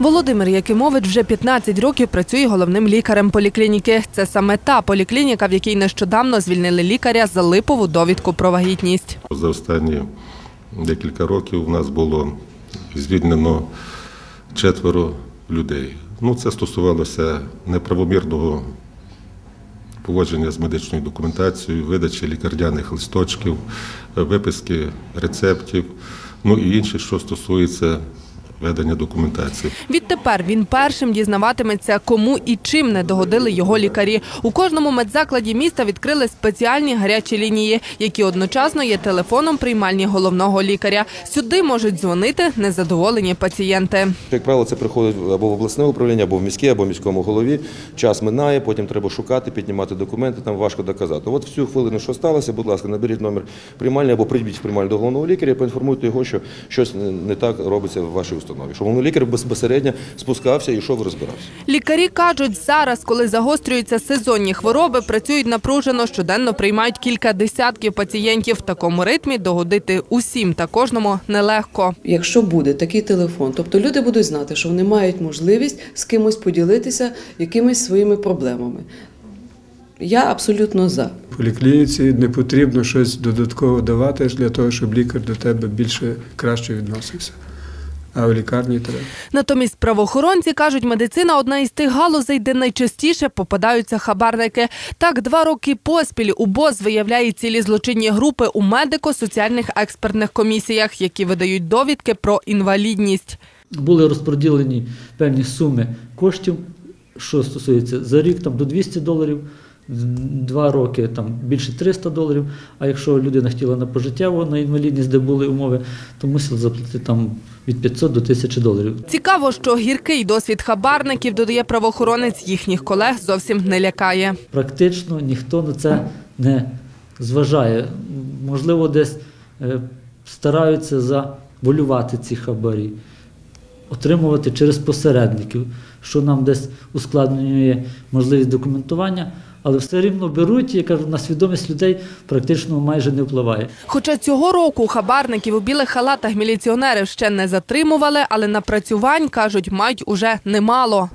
Володимир Якимович вже 15 років працює головним лікарем поліклініки. Це саме та поліклініка, в якій нещодавно звільнили лікаря за липову довідку про вагітність. За останні декілька років у нас було звільнено четверо людей. Ну, це стосувалося неправомірного поводження з медичною документацією, видачі лікарняних листочків, виписки рецептів, ну і інше, що стосується ведення документації. Відтепер він першим дізнаватиметься, кому і чим не догодили його лікарі. У кожному медзакладі міста відкрили спеціальні гарячі лінії, які одночасно є телефоном приймальні головного лікаря. Сюди можуть дзвонити незадоволені пацієнти. Як правило, це приходить або в обласне управління, або в міське, або в міському голові. Час минає, потім треба шукати, піднімати документи, там важко доказати. От всю хвилину, що сталося, будь ласка, наберіть номер приймальні або прийдіть в приймальню до головного лікаря, поінформуйте його, що щось не так робиться в вашій установі. Щоб головний лікар безпосередньо спускався і йшов розбирався. Лікарі кажуть, зараз, коли загострюються сезонні хвороби, працюють напружено, щоденно приймають кілька десятків пацієнтів. В такому ритмі догодити усім та кожному нелегко. Якщо буде такий телефон, тобто люди будуть знати, що вони мають можливість з кимось поділитися якимись своїми проблемами. Я абсолютно за. В поліклініці не потрібно щось додатково давати для того, щоб лікар до тебе більше краще відносився. А в лікарні треба. Натомість правоохоронці кажуть, медицина одна із тих галузей, де найчастіше попадаються хабарники. Так, два роки поспіль УБОЗ виявляє цілі злочинні групи у медико-соціальних експертних комісіях, які видають довідки про інвалідність. були розподілені певні суми коштів, що стосується за рік там, до 200 доларів, два роки там, більше 300 доларів. А якщо людина хотіла на пожиттєво, на інвалідність, де були умови, то мусила заплатити там, від 500 до 1000 доларів. Цікаво, що гіркий досвід хабарників, додає правоохоронець, їхніх колег зовсім не лякає. Практично ніхто на це не зважає. Можливо, десь е, стараються заволювати ці хабарі, отримувати через посередників, що нам десь ускладнює можливість документування, але все рівно беруть, і кажу, на свідомість людей практично майже не впливає. Хоча цього року хабарників у білих халатах міліціонерів ще не затримували, але напрацювань, кажуть, мають уже немало.